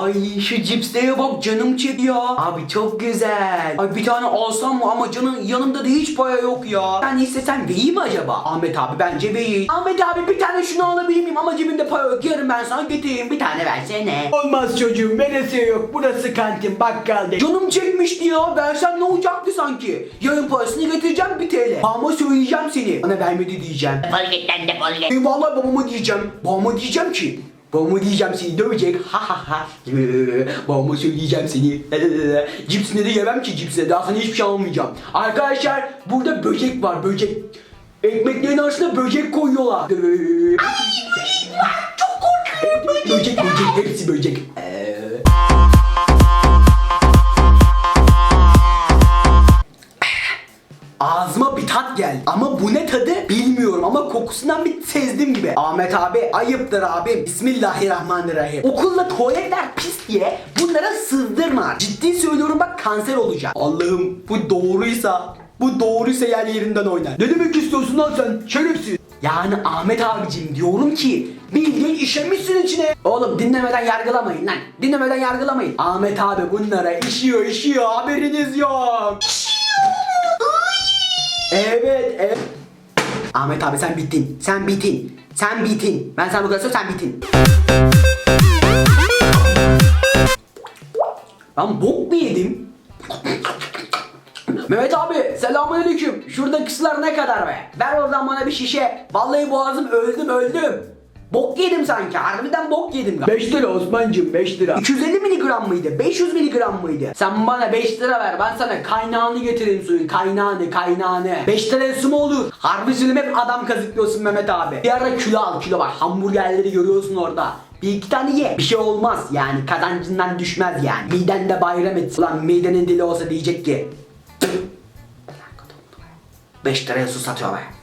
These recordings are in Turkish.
Ay şu cipslere bak canım çekiyor. Abi çok güzel. Ay bir tane alsam mı ama canım yanımda da hiç para yok ya. Ben istesem vereyim mi acaba? Ahmet abi bence vereyim. Ahmet abi bir tane şunu alabilir miyim ama cebimde para yok. Yarın ben sana getireyim bir tane versene. Olmaz çocuğum veresiye yok. Burası kantin bakkal değil. Canım çekmişti ya. Versem ne olacaktı sanki? Yarın parasını getireceğim bir TL. Babama söyleyeceğim seni. Bana vermedi diyeceğim. Defol git lan defol git. E, Vallahi babama diyeceğim. Babama diyeceğim ki. Babama diyeceğim seni dövecek. Ha ha ha. babama söyleyeceğim seni. Cipsini de yemem ki cipsine. Daha sana hiçbir şey almayacağım. Arkadaşlar burada böcek var böcek. Ekmeklerin arasına böcek koyuyorlar. Ay böcek var. Çok korkuyorum. Böcek böcek hepsi böcek. Geldi. Ama bu ne tadı bilmiyorum ama kokusundan bir sezdim gibi. Ahmet abi ayıptır abim. Bismillahirrahmanirrahim. Okulla tuvaletler pis diye bunlara sızdırma. Ciddi söylüyorum bak kanser olacak. Allah'ım bu doğruysa bu doğruysa yer yerinden oynar. Ne demek istiyorsun lan sen? Şerefsiz. Yani Ahmet abicim diyorum ki bildiğin işemişsin içine. Oğlum dinlemeden yargılamayın lan. Dinlemeden yargılamayın. Ahmet abi bunlara işiyor işiyor haberiniz yok. Evet evet. Ahmet abi sen bittin. Sen bitin. Sen bitin. Ben sana bu kadar söyleyeyim, sen bitin. Ben bok mu yedim? Mehmet abi selamünaleyküm. Şuradaki sular ne kadar be? Ver o zaman bana bir şişe. Vallahi boğazım öldüm öldüm. Bok yedim sanki. Harbiden bok yedim galiba. 5 lira Osman'cım 5 lira. 250 miligram mıydı? 500 miligram mıydı? Sen bana 5 lira ver. Ben sana kaynağını getireyim suyun. Kaynağını, kaynağını. 5 liraya su mu olur? Harbi sülüm hep adam kazıklıyorsun Mehmet abi. Bir ara kilo al kilo bak. Hamburgerleri görüyorsun orada. Bir iki tane ye. Bir şey olmaz yani. Kazancından düşmez yani. Miden de bayram etsin. Ulan midenin dili olsa diyecek ki. 5 liraya su satıyor be.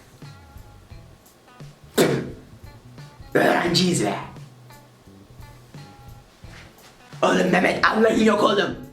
Öğrenciyiz be. Oğlum Mehmet Allah'ın yok oğlum.